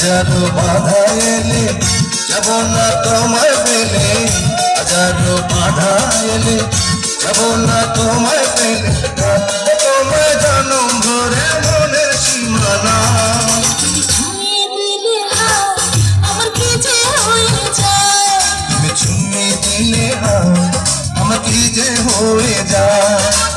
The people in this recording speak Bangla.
হাজারো বাধা এলে যাব না তোমায় পেলে। হাজারো বাধা এলে যাব না তোমায় পেলে। তোমায় জানো ভরে মনের সীমানা। আমার যে হয়ে যায়?